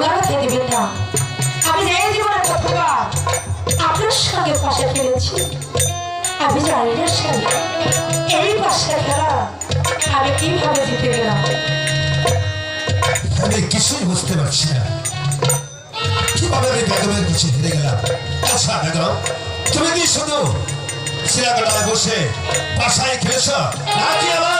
আমার না আমি আপনার সঙ্গে পাশে আমি স্বামী, এই পাশটা খেলা আমি কীভাবে জিতে গেলাম? আমি কিছুই বুঝতে পারছি না। গেলাম? আচ্ছা তুমি কি শুধু সিরাগড়ায় বসে বাসায় খেলেছ? নাকি আমার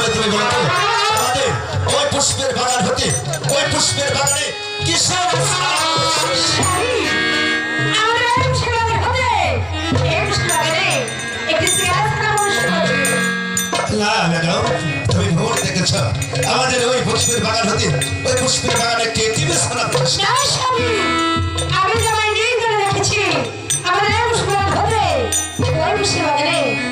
তাহলে তুমি বলো তো, আমাদের ওই পুষ্পের বাগান হতে ওই পুষ্পের বাগানে কিসের। না ম্যাডাম তুমি ভুল দেখেছ। আমাদের ওই পুষ্পের বাগান হতে ওই পুষ্পের বাগানে কে না স্বামী আমি জামাই নিয়ে ধরে রেখেছি আমাদের মুশকিলাত হতে ওই মুশকিলাতে একটি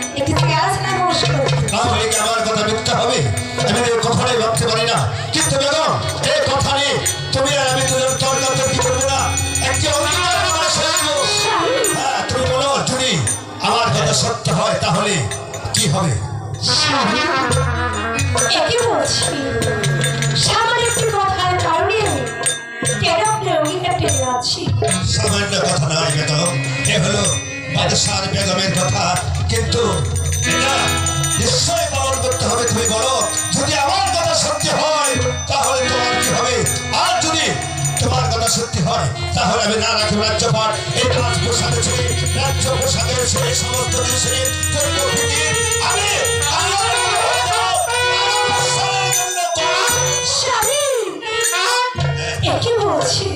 স্বামী বলছি, সামান্য একটি কথা নয় ম্যাডাম এ হলো বাদশার বেগমের কথা। কিন্তু নিশ্চয় পালন করতে হবে, তুমি বলো। যদি আমার কথা সত্যি হয়, তাহলে তোমার কি হবে? আর যদি তোমার কথা সত্যি হয়, তাহলে আমি না রাখি রাজ্যপাল। এই রাজ প্রসাদে ছেড়ে রাজ্য প্রসাদে ছেড়ে সমস্ত দেশে আমি একই বলছি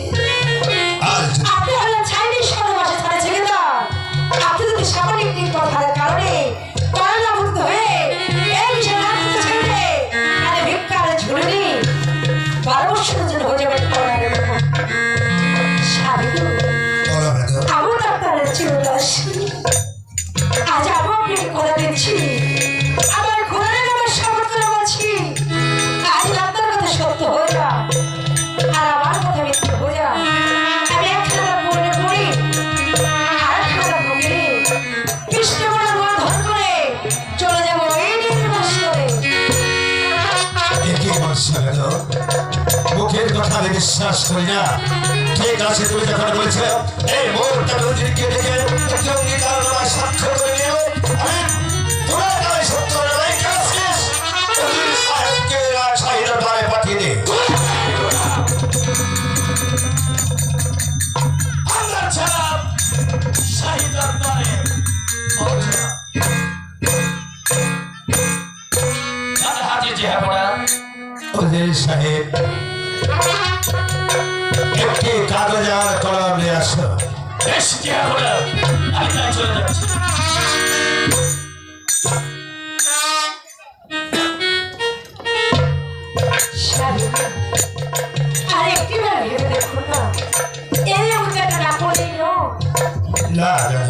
বিশ্বাস করি না ঠিক আছে তুমি যখন বলছো এই মুহূর্তে একটি অঙ্গীকার নামায় স্বাক্ষর করে নিও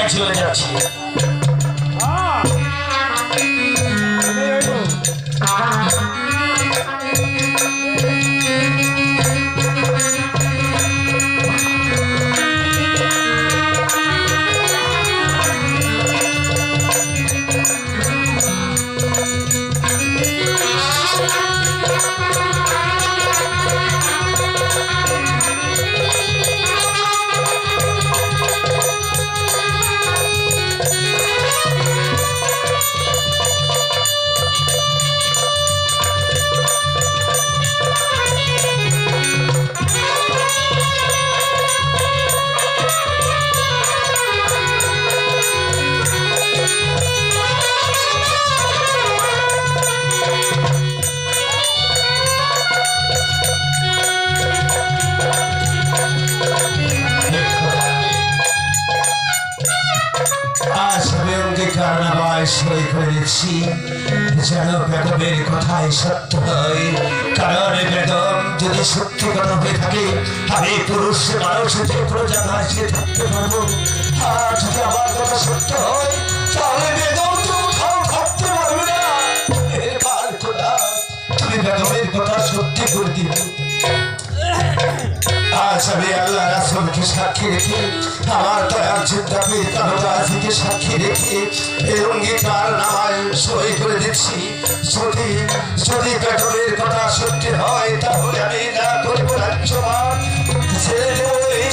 আমি তাই চলে যাচ্ছি সই করে দিচ্ছি যেন বেগমের কথাই সত্য হয়। কারণ বেগম যদি সত্যি কথা হয়ে থাকে, আমি পুরুষ মানুষ হতে প্রজা ভাসিয়ে থাকতে পারব। আর যদি আমার কথা সত্য হয়, তাহলে বেগম তো কোথাও থাকতে পারবে না। তুমি বেগমের কথা সত্যি করে দিবে আজ আমি আল্লাহ রাসুলকে সাক্ষী আমার দয়ার কারোবাজিকে সাক্ষী রেখে এই অঙ্গীকার নামায় করে দিচ্ছি। যদি যদি পেট্রোলের কথা সত্যি হয়, তাহলে আমি না করব রাজ্যমান ছেড়ে দেবো এই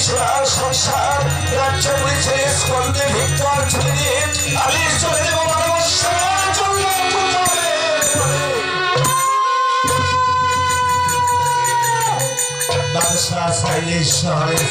সংসার, রাজ্য পুলিশে স্কন্দে ভিক্টর চলে দিয়ে আমি চলে বাদশাহ সাইলে শহরের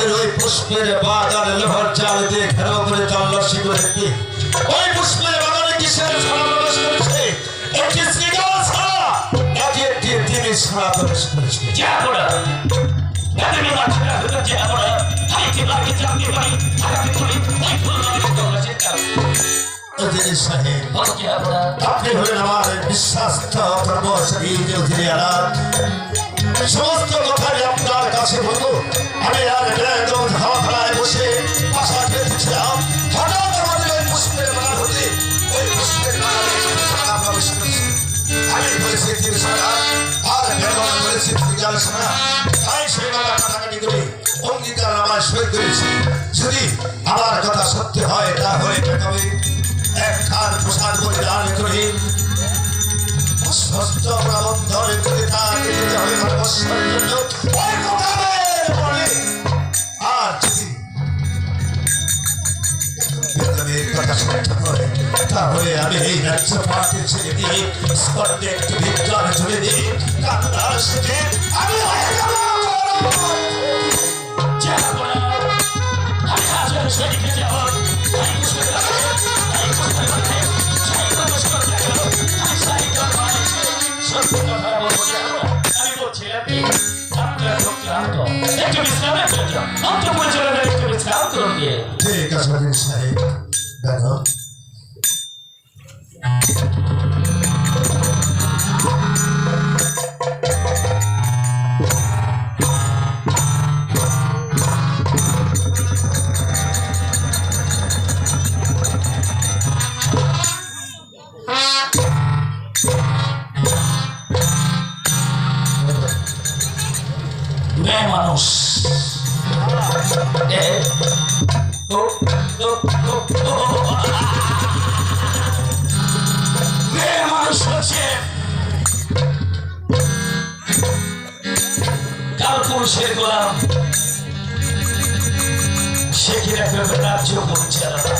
আমাদের ওই পুষ্পের বাগান লোহার চাল দিয়ে ঘেরাও করে তল্লাশি করে দেখবি ওই পুষ্পের বাগানে কিসের ছাড়া প্রবেশ করেছে? একটি শ্রীগাল ছাড়া নাকি একটি তিমি ছাড়া প্রবেশ করেছে। ওদের সাহেব আপনি হলেন আমার বিশ্বাস্ত কর্মচারী চৌধুরী আলাপ সমস্ত কথাই আপনার কাছে বলব। আমি আর একদম ধাওয়াখানায় বসে আশা খেতেছিলাম হঠাৎ আমাদের ওই পুষ্পের বাগান হতে ওই পুষ্পের আমি আর যদি আমার কথা সত্যি হয়, তাহলে এক খান প্রসাদ পরিধান করে। অস্বস্ত প্রবন্ধনে করে তাকে ওই গোদামের বলে। আর যদি কথা সত্য হয়, তাহলে আমি এই রাজ্য পার্টি ছেড়ে আমি হয়ে গেল একটু বিশ্রাম করুন ঠিক আছে সাহেব দেখো I'll do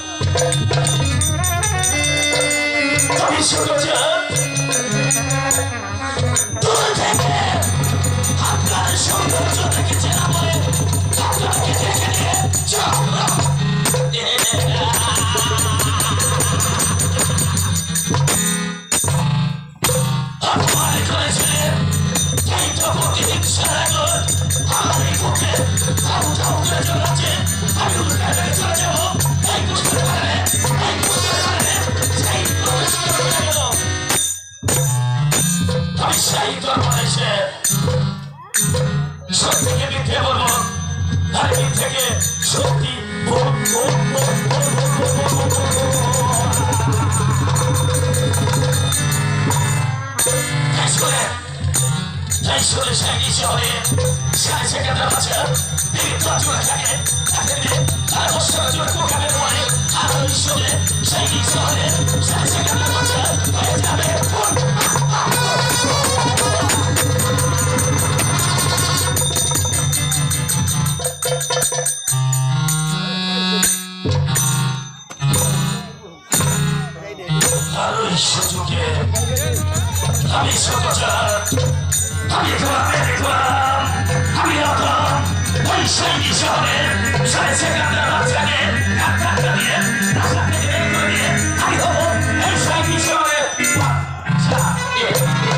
আমি শুধু চাই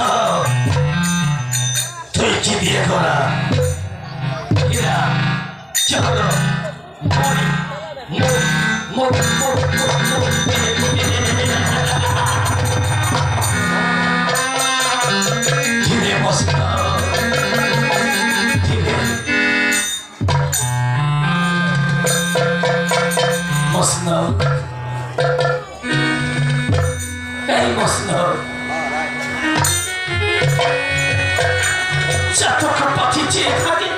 না তুই কি বিয়ে করা এরা চলো। মরি মরি মরি মরি চাতক পাখি চেয়ে থাকে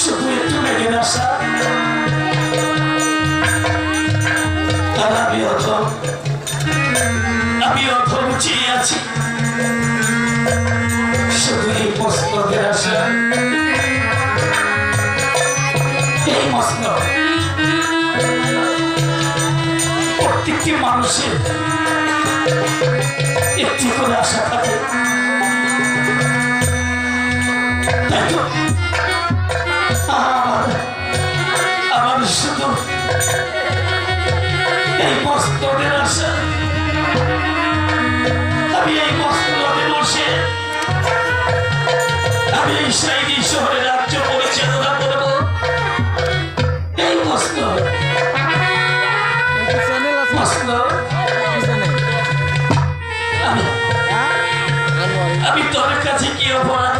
শুধু একটু মেঘের আশা আর আমি অথম আমি অথম চেয়ে আছি। শুধু এই মস্তকের আশা। এই মস্তক প্রত্যেকটি মানুষের একটি করে আশা আমি তোর কাছে কি অপরাধ